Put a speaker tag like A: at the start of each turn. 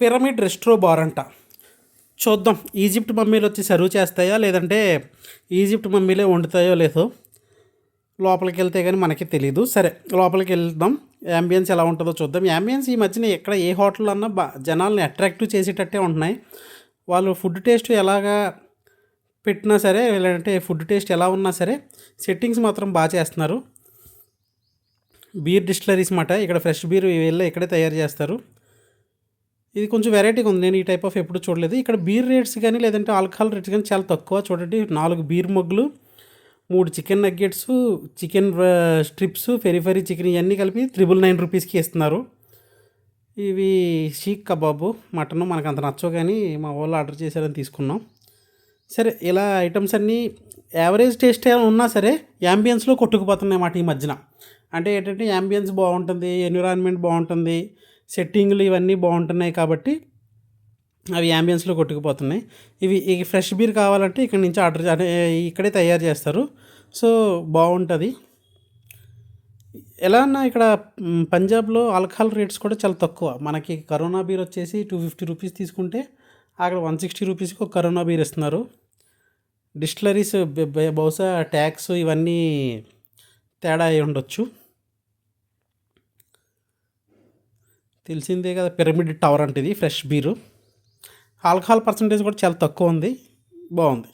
A: Pyramid restro bar అంట. చూద్దాం. Egypt మమ్మీలు వచ్చి సర్వ్ చేస్తాయా? లేదంటే ఈజిప్ట్ మమ్మీలే వండుతాయో లేదో లోపలికి వెళ్తే కానీ మనకి తెలియదు సరే లోపలికి వెళ్దాం. యాంబియన్స్ ఎలా ఉంటుందో చూద్దాం. యాంబియన్స్ ఈ మధ్యన ఎక్కడ ఏ హోటల్ అన్నా బా జనాల్ని అట్రాక్టివ్ చేసేటట్టే ఉంటున్నాయి. వాళ్ళు ఫుడ్ టేస్ట్ ఎలాగా పెట్టినా సరే లేదంటే ఫుడ్ టేస్ట్ ఎలా ఉన్నా సరే సెట్టింగ్స్ మాత్రం బాగా చేస్తున్నారు. బీర్ డిస్టిలరీస్ మాట. ఇక్కడ ఫ్రెష్ బీర్ వీళ్ళు ఇక్కడే తయారు చేస్తారు. ఇది కొంచెం వెరైటీగా ఉంది. నేను ఈ టైప్ ఆఫ్ ఎప్పుడు చూడలేదు. ఇక్కడ బీర్ రేట్స్ కానీ లేదంటే ఆల్కహాల్ రేట్స్ కానీ చాలా తక్కువ. చూడండి నాలుగు బీర్ మొగ్గులు మూడు chicken nuggets chicken strips peri peri chicken ఇవన్నీ కలిపి త్రిబుల్ నైన్ రూపీస్కి ఇస్తున్నారు. ఇవి షీక్ కబాబు మటన్ మనకు అంత నచ్చవు కానీ మా వాళ్ళు ఆర్డర్ చేశారని తీసుకున్నాం. సరే ఇలా ఐటమ్స్ అన్నీ యావరేజ్ టేస్ట్ ఉన్నా సరే యాంబియన్స్లో కొట్టుకుపోతున్నాయి మాట ఈ మధ్యన. అంటే ఏంటంటే యాంబియన్స్ బాగుంటుంది ఎన్విరాన్మెంట్ బాగుంటుంది సెట్టింగ్లు ఇవన్నీ బాగుంటున్నాయి కాబట్టి అవి అంబియన్స్లో కొట్టుకుపోతున్నాయి. ఇవి ఈ ఫ్రెష్ బీర్ కావాలంటే ఇక్కడ నుంచి ఆర్డర్ ఇక్కడే తయారు చేస్తారు. సో బాగుంటుంది. ఎలా అన్నా ఇక్కడ పంజాబ్లో ఆల్కహాల్ రేట్స్ కూడా చాలా తక్కువ. మనకి కరోనా బీర్ వచ్చేసి టూ ఫిఫ్టీ రూపీస్ తీసుకుంటే అక్కడ వన్ సిక్స్టీ రూపీస్కి ఒక కరోనా బీర్ ఇస్తున్నారు. డిస్టిలరీస్ బహుశా ట్యాక్స్ ఇవన్నీ తేడా అయి ఉండొచ్చు. తెలిసిందే కదా పిరమిడ్ టవర్ అంటే ఇది ఫ్రెష్ బీరు. ఆల్కహాల్ పర్సంటేజ్ కూడా చాలా తక్కువ ఉంది. బాగుంది.